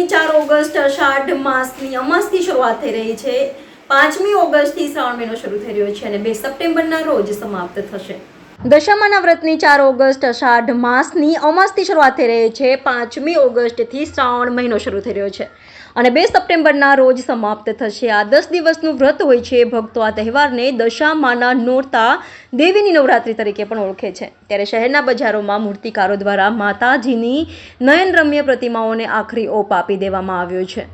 આજથી ચાર ઓગસ્ટ અષાઢ માસની અમાસની શરૂઆત થઈ રહી છે. પાંચમી ઓગસ્ટથી શ્રાવણ મહિનો શરૂ થઈ રહ્યો છે અને બે સપ્ટેમ્બરના રોજ સમાપ્ત થશે. દશામાના વ્રતની ચાર ઓગસ્ટ અષાઢ માસની અમાસથી શરૂઆત થઈ રહી છે. પાંચમી ઓગસ્ટથી શ્રાવણ મહિનો શરૂ થઈ રહ્યો છે અને બે સપ્ટેમ્બરના રોજ સમાપ્ત થશે. આ દસ દિવસનું વ્રત હોય છે. ભક્તો આ તહેવારને દશામાના નોરતા દેવીની નવરાત્રિ તરીકે પણ ઓળખે છે. ત્યારે શહેરના બજારોમાં મૂર્તિકારો દ્વારા માતાજીની નયનરમ્ય પ્રતિમાઓને આખરી ઓપ આપી દેવામાં આવ્યો છે.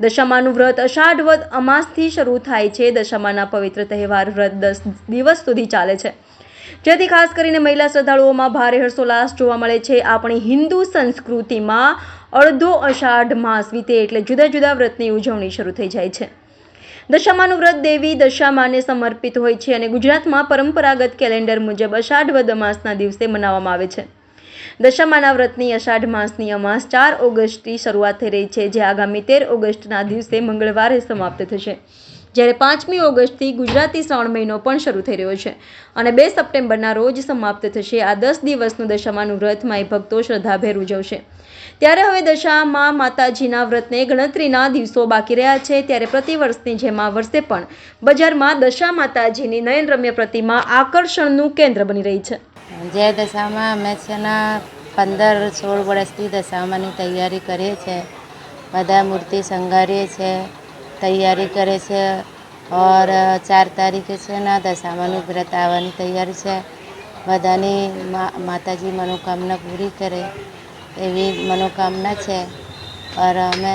દશામાનું વ્રત અષાઢ વદ અમાસથી શરૂ થાય છે. દશામાના પવિત્ર તહેવાર વ્રત દસ દિવસ સુધી ચાલે છે. જેથી ખાસ કરીને મહિલા શ્રદ્ધાળુઓમાં ભારે હર્ષોલ્લાસ જોવા મળે છે. આપણી હિન્દુ સંસ્કૃતિમાં અડધો અષાઢ માસ વીતે એટલે જુદા જુદા વ્રતની ઉજવણી શરૂ થઈ જાય છે. દશામાનું વ્રત દેવી દશામાને સમર્પિત હોય છે અને ગુજરાતમાં પરંપરાગત કેલેન્ડર મુજબ અષાઢ વદ માસના દિવસે મનાવવામાં આવે છે. દશામાના વ્રતની અષાઢ માસની અમાસ ચાર ઓગસ્ટથી શરૂઆત થઈ રહી છે, જે આગામી તેર ઓગસ્ટના દિવસે મંગળવારે સમાપ્ત થશે. જ્યારે પાંચમી ઓગસ્ટથી ગુજરાતી શ્રાવણ મહિનો પણ શરૂ થઈ રહ્યો છે અને બે સપ્ટેમ્બરના રોજ સમાપ્ત થશે. આ દસ દિવસનું દશામાનું વ્રત માય ભક્તો શ્રદ્ધાભેર ઉજવશે. ત્યારે હવે દશામાં માતાજીના વ્રતને ગણતરીના દિવસો બાકી રહ્યા છે. ત્યારે પ્રતિવર્ષની જેમ આ વર્ષે પણ બજારમાં દશા માતાજીની નયનરમ્ય પ્રતિમા આકર્ષણનું કેન્દ્ર બની રહી છે. જય દશામાં અમે છે પંદર સોળ વર્ષથી દશામાની તૈયારી કરીએ છીએ. બધા મૂર્તિ સંગારીએ છીએ. તૈયારી કરે છે ઓર ચાર તારીખે છે ને દશામાનું વ્રત આવવાની તૈયારી છે. બધાની માતાજી મનોકામના પૂરી કરે એવી મનોકામના છે. ઓર અમે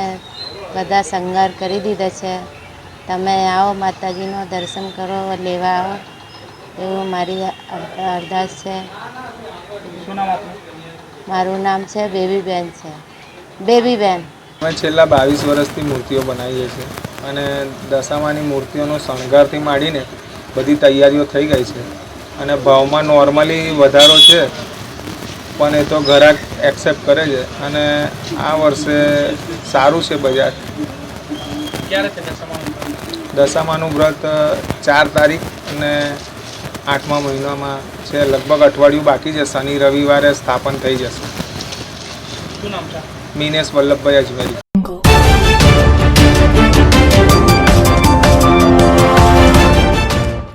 બધા શણગાર કરી દીધા છે. તમે આવો માતાજીનો દર્શન કરો લેવા આવો. એવું મારી અરદાસ છે. મારું નામ છે બેબીબેન છે. બેબીબેન. અમે છેલ્લા બાવીસ વર્ષથી મૂર્તિઓ બનાવીએ છીએ. અને દશામાની મૂર્તિઓનો શણગારથી માંડીને બધી તૈયારીઓ થઈ ગઈ છે. અને ભાવમાં નોર્મલી વધારો છે પણ એ તો ઘરાક એક્સેપ્ટ કરે છે. અને આ વર્ષે સારું છે બજાર. દશામાનું વ્રત? ચાર તારીખ અને આઠમા મહિનામાં છે. લગભગ અઠવાડિયું બાકી છે. શનિ રવિવારે સ્થાપન થઈ જશે. મિનેશ વલ્લભભાઈ અજમેરી.